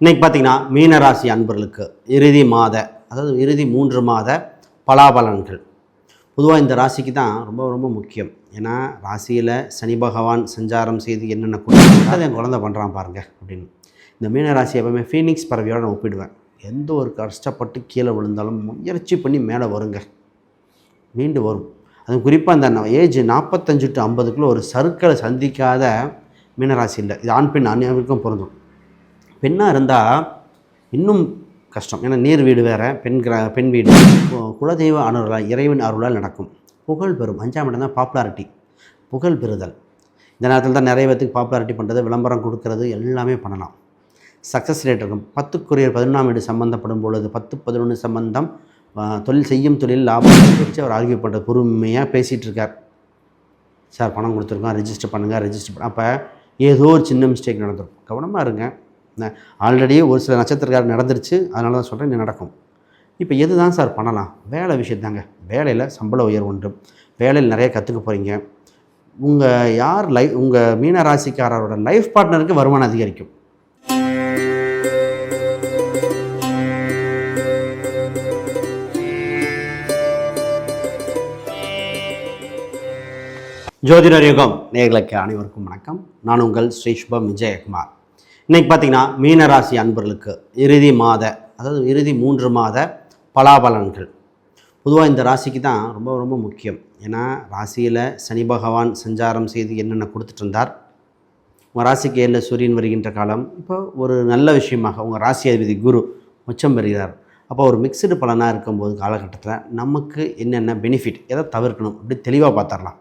இன்னைக்கு பார்த்தீங்கன்னா மீனராசி அன்பர்களுக்கு இறுதி மாத அதாவது இறுதி மூன்று மாத பலாபலன்கள். பொதுவாக இந்த ராசிக்கு தான் ரொம்ப ரொம்ப முக்கியம். ஏன்னா ராசியில் சனி பகவான் சஞ்சாரம் செய்து என்னென்ன கொடுத்து அதை என் குழந்தை பண்ணுறான் பாருங்கள் அப்படின்னு. இந்த மீனராசி எப்பவுமே ஃபீனிக்ஸ் பறவையோட நான் ஒப்பிடுவேன். எந்த ஒரு கஷ்டப்பட்டு கீழே விழுந்தாலும் முயற்சி பண்ணி மேலே வருங்க. மீண்டு வரும். அது குறிப்பாக அந்த ஏஜ் நாற்பத்தஞ்சு டு ஐம்பதுக்குள்ளே ஒரு சர்க்கிளை சந்திக்காத மீனராசி இல்லை. இது ஆண் பெண் அனைவருக்கும் பொருந்தும். பெண்ணாக இருந்தால் இன்னும் கஷ்டம். ஏன்னா நீர் வீடு வேறு பெண் கிர பெண் வீடு. கு- குலதெய்வ அருளால் இறைவன் அருளால் நடக்கும். புகழ் பெறும். அஞ்சாம் இடம் தான் பாப்புலாரிட்டி புகழ் பெறுதல். இந்த நேரத்தில் தான் நிறைய பேத்துக்கு பாப்புலாரிட்டி பண்ணுறது விளம்பரம் கொடுக்கறது எல்லாமே பண்ணலாம். சக்ஸஸ் ரேட் இருக்கும். பத்துக்குரியர் பதினொன்றாம் வீடு சம்மந்தப்படும் பொழுது பத்து பதினொன்று சம்பந்தம் தொழில் செய்யும் தொழில் லாபம் வச்சு அவர் ஆர்கியூ பண்ணுற பொறுமையாக பேசிகிட்டு இருக்கார். சார் பணம் கொடுத்துருக்கோம். ரெஜிஸ்டர் பண்ணுங்கள் ரெஜிஸ்டர் பண்ண அப்போ ஏதோ ஒரு சின்ன மிஸ்டேக் நடந்திருக்கும். கவனமாக இருங்க. ஆல்ரெடி ஒரு சில நட்சத்திரக்காரர் நடந்துருச்சு அதனால தான் சொல்கிறேன் நடக்கும். இப்போ எது தான் சார் பண்ணலாம்? வேலை விஷயத்தாங்க வேலையில் சம்பள உயர்வு ஒன்று வேலையில் நிறைய கற்றுக்க போகிறீங்க உங்கள் யார் லைஃப் உங்கள் மீன ராசிக்காரரோட லைஃப் பார்ட்னருக்கு வருமானம் அதிகரிக்கும். ஜோதிடர் யுகம் நேர்களுக்கு அனைவருக்கும் வணக்கம். நான் உங்கள் ஸ்ரீ சுபம் விஜயகுமார். இன்னைக்கு பார்த்தீங்கன்னா மீனராசி அன்பர்களுக்கு இறுதி மாத அதாவது இறுதி மூன்று மாத பலாபலன்கள். பொதுவாக இந்த ராசிக்கு தான் ரொம்ப ரொம்ப முக்கியம். ஏன்னா ராசியில் சனி பகவான் சஞ்சாரம் செய்து என்னென்ன கொடுத்துட்டு இருந்தார் உங்கள் ராசிக்கு ஏழில் சூரியன் வருகின்ற காலம் இப்போ ஒரு நல்ல விஷயமாக உங்கள் ராசி அதிபதி குரு உச்சம் பெறுகிறார். அப்போ ஒரு மிக்சடு பலனாக இருக்கும்போது காலகட்டத்தில் நமக்கு என்னென்ன பெனிஃபிட் எதை தவிர்க்கணும் அப்படி தெளிவாக பார்த்துடலாம்.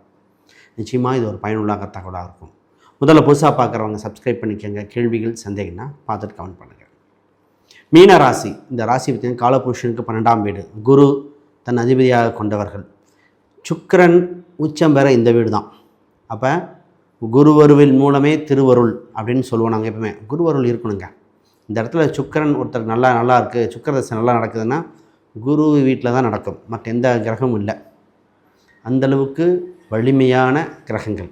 நிச்சயமாக இது ஒரு பயனுள்ள தகவலாக இருக்கும். முதல்ல புதுசாக பார்க்குறவங்க சப்ஸ்கிரைப் பண்ணிக்கோங்க. கேள்விகள் சந்தேகம்னா பார்த்துட்டு கமெண்ட் பண்ணுங்கள் மீன ராசி. இந்த ராசி பார்த்தீங்கன்னா காலபுருஷனுக்கு பன்னெண்டாம் வீடு. குரு தன் அதிபதியாக கொண்டவர்கள். சுக்கரன் உச்சம் பெற இந்த வீடு தான் அப்போ குருவருவின் மூலமே திருவருள் அப்படின்னு சொல்லுவோம் நாங்கள் எப்பவுமே. குருவருள் இருக்கணுங்க. இந்த இடத்துல சுக்கிரன் ஒருத்தர் நல்லா நல்லா இருக்குது சுக்கரதசை நல்லா நடக்குதுன்னா குரு வீட்டில் தான் நடக்கும். மற்ற எந்த கிரகமும் இல்லை. அந்தளவுக்கு வலிமையான கிரகங்கள்.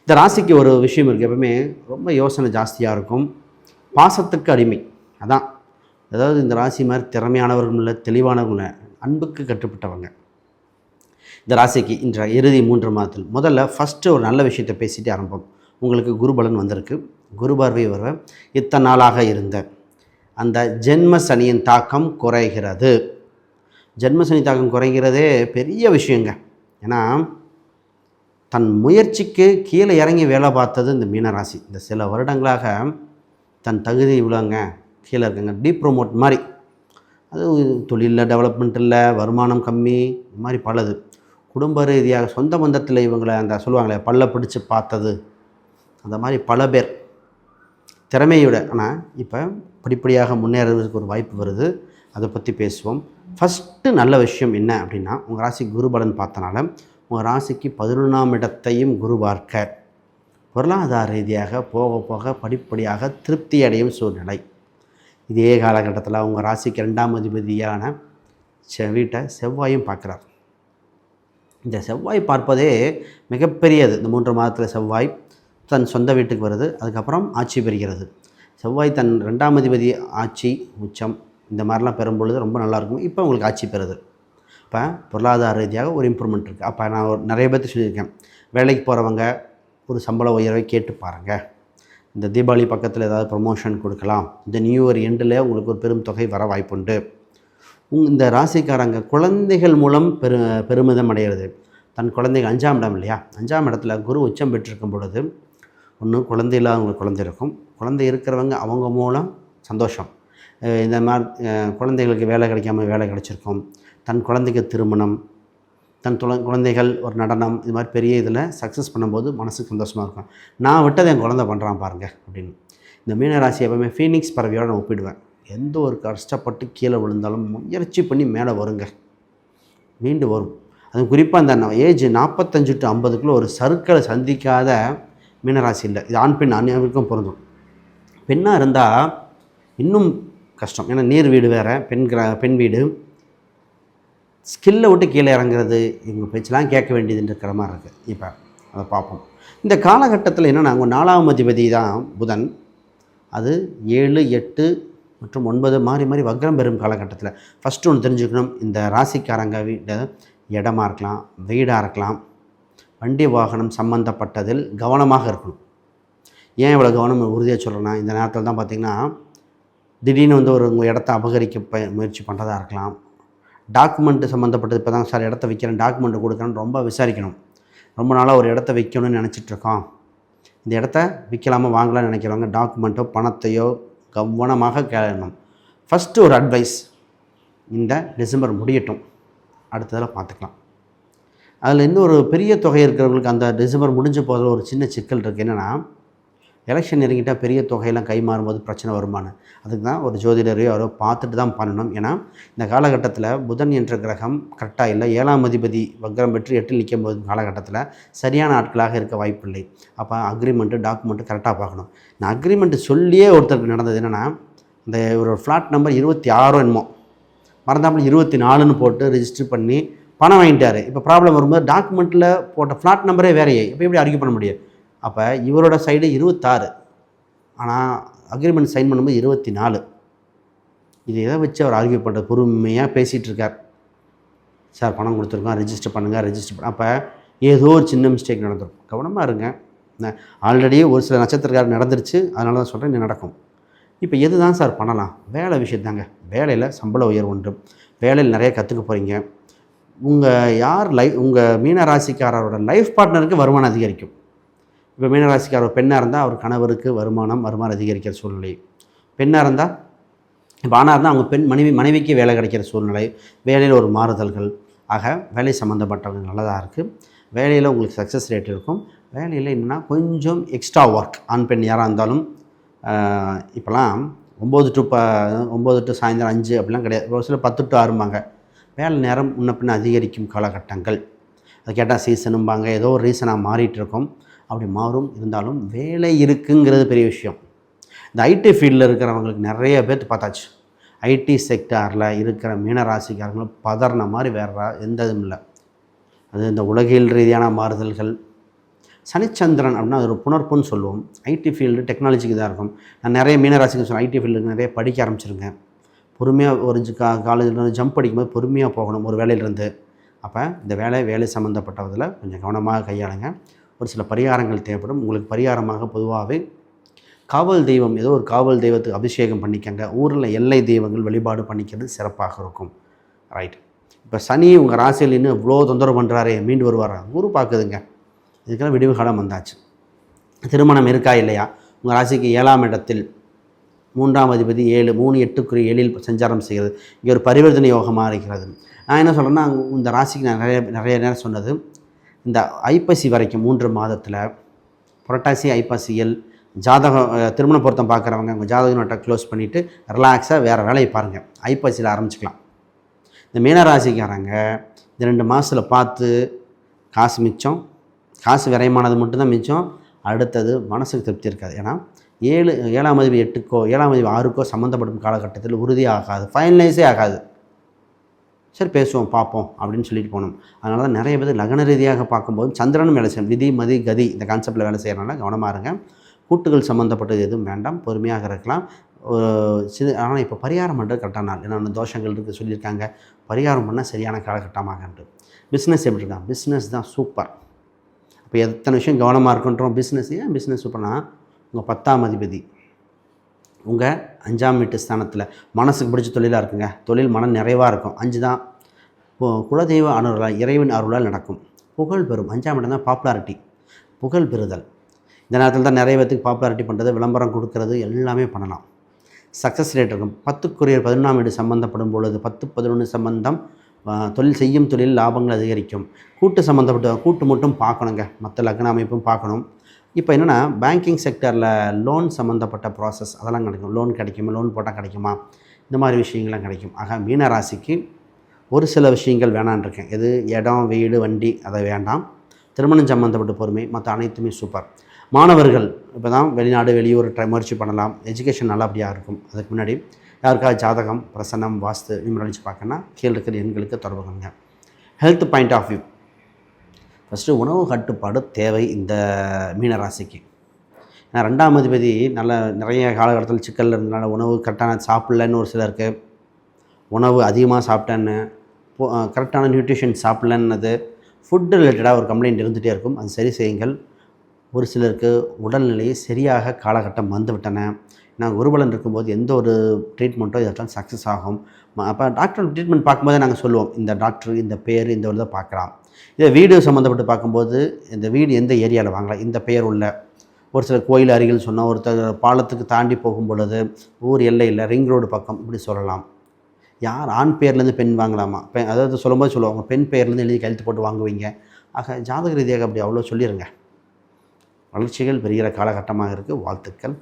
இந்த ராசிக்கு ஒரு விஷயம் இருக்குது எப்பவுமே ரொம்ப யோசனை ஜாஸ்தியாக இருக்கும். பாசத்துக்கு அடிமை. அதான். அதாவது இந்த ராசி மாதிரி திறமையானவர்களும் இல்லை தெளிவானவர்கள் இல்லை அன்புக்கு கட்டுப்பட்டவங்க. இந்த ராசிக்கு இன்ற இறுதி மூன்று மாதத்தில் முதல்ல ஃபஸ்ட்டு ஒரு நல்ல விஷயத்தை பேசிட்டு ஆரம்பம். உங்களுக்கு குருபலன் வந்திருக்கு. குரு பார்வை வருவ இத்தனை நாளாக இருந்த அந்த ஜென்ம சனியின் தாக்கம் குறைகிறது. ஜென்ம சனி தாக்கம் குறைகிறதே பெரிய விஷயங்க. ஏன்னா தன் முயற்சிக்கு கீழே இறங்கி வேலை பார்த்தது இந்த மீனராசி. இந்த சில வருடங்களாக தன் தகுதி இவ்வளோங்க கீழே இருக்குங்க. டீப் ப்ரோமோட் மாதிரி. அது தொழிலில் டெவலப்மெண்ட் இல்லை வருமானம் கம்மி இந்த மாதிரி பலது. குடும்ப ரீதியாக சொந்த பந்தத்தில் இவங்களை அந்த சொல்லுவாங்களே பல்ல பிடிச்சி பார்த்தது. அந்த மாதிரி பல பேர். திறமையோட ஆனால் இப்போ படிப்படியாக முன்னேறதுக்கு ஒரு வாய்ப்பு வருது. அதை பற்றி பேசுவோம். ஃபஸ்ட்டு நல்ல விஷயம் என்ன அப்படின்னா உங்கள் ராசி குருபலன் பார்த்தனால உங்கள் ராசிக்கு பதினொன்றாம் இடத்தையும் குரு பார்க்க. பொருளாதார ரீதியாக போக போக படிப்படியாக திருப்தி அடையும் சூழ்நிலை. இதே காலகட்டத்தில் உங்கள் ராசிக்கு ரெண்டாம் அதிபதியான செ வீட்டை செவ்வாயும் பார்க்குறார். இந்த செவ்வாய் பார்ப்பதே மிகப்பெரியது. இந்த மூன்று மாதத்தில் செவ்வாய் தன் சொந்த வீட்டுக்கு வருது. அதுக்கப்புறம் ஆட்சி பெறுகிறது. செவ்வாய் தன் ரெண்டாம் அதிபதி ஆட்சி உச்சம். இந்த மாதிரிலாம் பெறும் பொழுது ரொம்ப நல்லாயிருக்கும் இப்போ உங்களுக்கு ஆட்சி பெறுது. இப்போ பொருளாதார ரீதியாக ஒரு இம்ப்ரூவ்மெண்ட் இருக்குது அப்போ நான் ஒரு நிறைய பேர்த்து சொல்லியிருக்கேன். வேலைக்கு போகிறவங்க ஒரு சம்பள உயர்வை கேட்டு பாருங்கள் இந்த தீபாவளி பக்கத்தில் ஏதாவது ப்ரொமோஷன் கொடுக்கலாம். இந்த நியூ இயர் எண்டில் உங்களுக்கு ஒரு பெரும் தொகை வர வாய்ப்புண்டு. உங் இந்த ராசிக்காரங்க குழந்தைகள் மூலம் பெரு பெருமிதம் அடைகிறது தன் குழந்தைகள் அஞ்சாம் இடம் இல்லையா? அஞ்சாம் இடத்துல குரு உச்சம் பெற்றிருக்கும் பொழுது ஒன்று குழந்தை இல்லாதவங்களுக்கு குழந்தை இருக்கும். குழந்தை இருக்கிறவங்க அவங்க மூலம் சந்தோஷம். இந்த மாதிரி குழந்தைகளுக்கு வேலை கிடைக்காம வேலை கிடைச்சிருக்கும். தன் குழந்தைக்கு திருமணம் தன் துள குழந்தைகள் ஒரு நடனம் இது மாதிரி பெரிய இதில் சக்ஸஸ் பண்ணும்போது மனசுக்கு சந்தோஷமாக இருக்கும். நான் விட்டதை என் குழந்தை பண்ணுறான் பாருங்கள் அப்படின்னு. இந்த மீனராசி எப்பவுமே ஃபீனிக்ஸ் பறவையோட நான் ஒப்பிடுவேன். எந்த ஒரு கஷ்டப்பட்டு கீழே விழுந்தாலும் முயற்சி பண்ணி மேலே வருங்க. மீண்டு வரும். அது குறிப்பாக அந்த ஏஜ் நாற்பத்தஞ்சு டு ஐம்பதுக்குள்ளே ஒரு சருக்களை சந்திக்காத மீனராசி இல்லை. இது ஆண் பெண் அனைவருக்கும் பொருந்தும். பெண்ணாக இருந்தால் இன்னும் கஷ்டம். ஏன்னா நீர் வீடு வேறு பெண் கிரா பெண் வீடு. ஸ்கில்லை விட்டு கீழே இறங்குறது இவங்க பேச்செலாம் கேட்க வேண்டியதுன்ற மாதிரி இருக்குது இப்போ அதை பார்ப்போம். இந்த காலகட்டத்தில் என்னென்னா அவங்க நாலாம் அதிபதி தான் புதன். அது ஏழு எட்டு மற்றும் ஒன்பது மாறி மாறி வக்ரம் பெறும் காலகட்டத்தில். ஃபஸ்ட்டு ஒன்று தெரிஞ்சுக்கணும் இந்த ராசிக்காரங்க வீட்டில் இடமா இருக்கலாம் வீடாக இருக்கலாம். வண்டி வாகனம் சம்மந்தப்பட்டதில் கவனமாக இருக்கணும். ஏன் இவ்வளோ கவனம் உறுதியாக சொல்கிறேன்னா இந்த நேரத்தில் தான் பார்த்திங்கன்னா திடீர்னு வந்து ஒரு உங்கள் இடத்த அபகரிக்க ப முயற்சி பண்ணுறதா இருக்கலாம். டாக்குமெண்ட்டு சம்மந்தப்பட்டது இப்போ தான் சார் இடத்த வைக்கிறேன் டாக்குமெண்ட்டு கொடுக்குறேன்னு ரொம்ப விசாரிக்கணும். ரொம்ப நாளாக ஒரு இடத்த வைக்கணும்னு நினச்சிட்ருக்கோம் இந்த இடத்த விற்கலாமா வாங்கலாம்னு நினைக்கிறவங்க டாக்குமெண்ட்டோ பணத்தையோ கவனமாக கேளணும். ஃபஸ்ட்டு ஒரு அட்வைஸ் இந்த டிசம்பர் முடியட்டும். அடுத்ததில் பார்த்துக்கலாம். அதில் இன்னும் ஒரு பெரிய தொகை இருக்கிறவங்களுக்கு அந்த டிசம்பர் முடிஞ்ச போதில் ஒரு சின்ன சிக்கல் இருக்குது என்னென்னா எலெக்ஷன் நெருங்கிட்டால் பெரிய தொகையெல்லாம் கை மாறும்போது பிரச்சனை வருமானம் அதுக்கு தான் ஒரு ஜோதிடரையோ யாரோ பார்த்துட்டு தான் பண்ணணும். ஏன்னா இந்த காலகட்டத்தில் புதன் என்ற கிரகம் கரெக்டாக இல்லை. ஏழாம் அதிபதி வக்ரம் பெற்று எட்டில் நிற்கும் போது காலகட்டத்தில் சரியான ஆட்களாக இருக்க வாய்ப்பில்லை. அப்போ அக்ரிமெண்ட்டு டாக்குமெண்ட்டு கரெக்டாக பார்க்கணும். இந்த அக்ரிமெண்ட்டு சொல்லியே ஒருத்தருக்கு நடந்தது என்னென்னா இந்த ஒரு ஃப்ளாட் நம்பர் இருபத்தி ஆறோ என்னமோ. மறந்தாமல் இருபத்தி நாலுன்னு போட்டு ரிஜிஸ்டர் பண்ணி பணம் வாங்கிட்டார். இப்போ ப்ராப்ளம் வரும்போது டாக்குமெண்ட்டில் போட்ட ஃப்ளாட் நம்பரே வேறையே. இப்போ எப்படி அறிக்கை பண்ண முடியாது அப்போ இவரோட சைடு இருபத்தாறு. ஆனால் அக்ரிமெண்ட் சைன் பண்ணும்போது இருபத்தி நாலு இது எதை வச்சு அவர் ஆர்கியூ பண்ணுறது பொறுமையாக பேசிகிட்டு இருக்கார்? சார் பணம் கொடுத்துருக்கோம். ரெஜிஸ்டர் பண்ணுங்கள் ரெஜிஸ்டர் பண்ண அப்போ ஏதோ ஒரு சின்ன மிஸ்டேக் நடந்திருக்கும் கவனமாக இருங்க. ஆல்ரெடி ஒரு சில நட்சத்திரக்காரர் நடந்துருச்சு. அதனால தான் சொல்கிறேன் இது நடக்கும். இப்போ எது தான் சார் பண்ணலாம்? வேலை விஷயத்தாங்க வேலையில் சம்பள உயர்வு ஒன்று வேலையில் நிறைய கற்றுக்க போகிறீங்க உங்கள் யார் லைஃப் உங்கள் மீன ராசிக்காரரோட லைஃப் பார்ட்னருக்கு வருமானம் அதிகரிக்கும். இப்போ மீனராசிக்காரர் பெண்ணாக இருந்தால் அவர் கணவருக்கு வருமானம் வருமானம் அதிகரிக்கிற சூழ்நிலை. பெண்ணாக இருந்தால் இப்போ ஆணாக இருந்தால் அவங்க பெண் மனைவி மனைவிக்கு வேலை கிடைக்கிற சூழ்நிலை வேலையில் ஒரு மாறுதல்கள். ஆக வேலை சம்மந்தப்பட்டவங்க நல்லதாக இருக்குது வேலையில் உங்களுக்கு சக்ஸஸ் ரேட் இருக்கும். வேலையில் என்னென்னா கொஞ்சம் எக்ஸ்ட்ரா ஒர்க் ஆண் பெண் யாராக இருந்தாலும் இப்போலாம் ஒம்பது டு ப ஒம்பது டு சாயந்தரம் அஞ்சு அப்படிலாம் கிடையாது. ஒரு சில பத்து டு ஆறும்பாங்க. வேலை நேரம் முன்ன பின்ன அதிகரிக்கும் காலகட்டங்கள். அது கேட்டால் சீசனும்பாங்க ஏதோ ஒரு ரீசனாக மாறிட்டு இருக்கும். அப்படி மாறும். இருந்தாலும் வேலை இருக்குங்கிறது பெரிய விஷயம். இந்த ஐடி ஃபீல்டில் இருக்கிறவங்களுக்கு நிறைய பேர்த்து பார்த்தாச்சு. ஐடி செக்டாரில் இருக்கிற மீனராசிக்காரங்களும் பதறின மாதிரி வேறு எந்த இதுவும் இல்லை. அது இந்த உலகியல் ரீதியான மாறுதல்கள். சனிச்சந்திரன் அப்படின்னா அது ஒரு புணர்ப்புன்னு சொல்லுவோம். ஐடி ஃபீல்டு டெக்னாலஜிக்கு தான் இருக்கும். நான் நிறைய மீனராசிக்கு சொல்லுவேன் ஐடி ஃபீல்டுக்கு நிறைய படிக்க ஆரம்பிச்சிருக்கேன். பொறுமையாக ஒரு கா காலேஜில் ஜம்ப் அடிக்கும்போது பொறுமையாக போகணும் ஒரு வேலையிலேருந்து. அப்போ இந்த வேலை வேலை சம்மந்தப்பட்டதில் கொஞ்சம் கவனமாக கையாளுங்க. ஒரு சில பரிகாரங்கள் தேவைப்படும். உங்களுக்கு பரிகாரமாக பொதுவாகவே காவல் தெய்வம் ஏதோ ஒரு காவல் தெய்வத்துக்கு அபிஷேகம் பண்ணிக்கங்க. ஊரில் எல்லை தெய்வங்கள் வழிபாடு பண்ணிக்கிறது சிறப்பாக இருக்கும். ரைட் இப்போ சனி உங்கள் ராசியில் இன்னும் இவ்வளோ தொந்தரவு பண்ணுறாரே மீண்டு வருவாரா? குரு பார்க்குதுங்க. இதுக்கெல்லாம் விடிவு காலம் வந்தாச்சு. திருமணம் இருக்கா இல்லையா? உங்கள் ராசிக்கு ஏழாம் இடத்தில் மூன்றாம் அதிபதி ஏழு மூணு எட்டுக்குரிய ஏழில் சஞ்சாரம் செய்கிறது. இங்கே ஒரு பரிவர்த்தனை யோகமாக இருக்கிறது. நான் என்ன சொல்கிறேன்னா இந்த ராசிக்கு நான் நிறைய நிறைய நேரம் சொன்னது. இந்த ஐப்பசி வரைக்கும் மூன்று மாதத்தில் புரட்டாசி ஐப்பசியல் ஜாதகம் திருமண பொருத்தம் பார்க்குறவங்க உங்கள் ஜாதக நோட்டை க்ளோஸ் பண்ணிவிட்டு ரிலாக்ஸாக வேறு வேலையை பாருங்கள் ஐப்பசியில் ஆரம்பிச்சுக்கலாம். இந்த மீனராசிக்காரங்க இந்த ரெண்டு மாதத்தில் பார்த்து காசு மிச்சம் காசு விரயமானது மட்டும்தான் மிச்சம் அடுத்தது மனசுக்கு திருப்தி இருக்காது. ஏன்னா ஏழு ஏழாம் மதிப்பு எட்டுக்கோ ஏழாம் மதிப்பு ஆறுக்கோ சம்மந்தப்படும் காலகட்டத்தில் உறுதியாகாது ஃபைனலைஸே ஆகாது. சரி பேசுவோம் பார்ப்போம் அப்படின்னு சொல்லிட்டு போகணும் அதனால தான் நிறைய பேர் லக்ன ரீதியாக பார்க்கும்போது சந்திரனும் வேலை செய்யும் விதி மதி கதி இந்த கான்செப்டில் வேலை செய்கிறனால கவனமாக இருங்க. கூட்டுகள் சம்மந்தப்பட்டது எதுவும் வேண்டாம். பொறுமையாக இருக்கலாம். சிறு ஆனால் இப்போ பரிகாரம் பண்ணுறது கரெக்டான நாள். என்னென்ன தோஷங்கள் இருக்குது சொல்லியிருக்காங்க. பரிகாரம் பண்ணால் சரியான காலகட்டமாகன்று பிஸ்னஸ் எப்படி இருக்கான்? பிஸ்னஸ் தான் சூப்பர் இப்போ எத்தனை விஷயம் கவனமாக இருக்குன்றோம் பிஸ்னஸ் ஏன்? பிஸ்னஸ் சூப்பர்னா உங்கள் பத்தாம் அதிபதி. உங்கள் அஞ்சாம் வீட்டு ஸ்தானத்தில் மனசுக்கு பிடிச்ச தொழிலாக இருக்குங்க. தொழில் மன நிறைவாக இருக்கும். அஞ்சு தான் குலதெய்வ அருளால் இறைவன் அருளால் நடக்கும். புகழ் பெறும். அஞ்சாம் இடம் தான் பாப்புலாரிட்டி புகழ் பெறுதல். இந்த நேரத்தில் தான் நிறைய பேத்துக்கு பாப்புலாரிட்டி பண்ணுறது விளம்பரம் கொடுக்கறது எல்லாமே பண்ணலாம். சக்ஸஸ் ரேட் இருக்கும். பத்துக்குரிய பதினொன்றாம் வீடு சம்மந்தப்படும் பொழுது பத்து பதினொன்று சம்பந்தம் தொழில் செய்யும் தொழில் லாபங்கள் அதிகரிக்கும். கூட்டு சம்மந்தப்பட்ட கூட்டு மட்டும் பார்க்கணுங்க. மற்ற லக்ன அமைப்பும் பார்க்கணும். இப்போ என்னென்னா பேங்கிங் செக்டரில் லோன் சம்மந்தப்பட்ட ப்ராசஸ் அதெல்லாம் கிடைக்கும். லோன் கிடைக்குமா? லோன் போட்டால் கிடைக்குமா? இந்த மாதிரி விஷயங்கள்லாம் கிடைக்கும். ஆக மீனராசிக்கு ஒரு சில விஷயங்கள் வேணான்னு இருக்கேன். எது? இடம் வீடு வண்டி அதை வேண்டாம். திருமணம் சம்மந்தப்பட்ட பொறுமை மற்ற அனைத்துமே சூப்பர் மாணவர்கள் இப்போ தான் வெளிநாடு வெளியூர் ட்ரை முயற்சி பண்ணலாம். எஜுகேஷன் நல்லபடியாக இருக்கும். அதுக்கு முன்னாடி யாருக்காவது ஜாதகம் பிரசன்னம் வாஸ்து நிமிடம்ச்சு பார்க்கணுன்னா கீழே இருக்கிற எண்களுக்கு தொடர்பு health point of view first உணவு கட்டுப்பாடு தேவை இந்த மீனராசிக்கு. ஏன்னா ரெண்டாம் அதிபதி நல்ல நிறைய காலகட்டத்தில் சிக்கலில் இருந்தனால உணவு கரெக்டான சாப்பிட்லன்னு ஒரு சிலருக்கு உணவு அதிகமாக சாப்பிட்டேன்னு போ- கரெக்டான நியூட்ரிஷன் சாப்பிட்லன்னது ஃபுட் ரிலேட்டடாக ஒரு கம்ப்ளைண்ட் இருந்துகிட்டே இருக்கும். அது சரி செய்யுங்கள். ஒரு சிலருக்கு உடல்நிலையை சரியாக காலகட்டம் வந்துவிட்டன. நான் குருபலன் இருக்கும்போது எந்த ஒரு ட்ரீட்மெண்ட்டோ இதெல்லாம் சக்ஸஸ் ஆகும். அப்போ டாக்டர் ட்ரீட்மெண்ட் பார்க்கும்போது நாங்கள் சொல்லுவோம் இந்த டாக்டர் இந்த பேர் இந்த ஒரு இதை பார்க்கலாம். இதை வீடு சம்மந்தப்பட்டு பார்க்கும்போது இந்த வீடு எந்த ஏரியாவில் வாங்கலாம்? இந்த பெயர் உள்ள ஒரு சில கோயில் அருகில் சொன்னால் ஒருத்தர் பாலத்துக்கு தாண்டி போகும் பொழுது ஊர் எல்லையில் ரிங் ரோடு பக்கம் இப்படி சொல்லலாம். யார் ஆண் பேர்லேருந்து பெண் வாங்கலாமா? பெண் அதாவது சொல்லும்போது சொல்லுவாங்க பெண் பேர்லேருந்து எழுதி கழுத்து போட்டு வாங்குவீங்க. ஆக ஜாதக ரீதியாக அப்படி அவ்வளோ சொல்லிடுங்க வளர்ச்சிகள் பெறுகிற காலகட்டமாக இருக்குது வாழ்த்துக்கள்.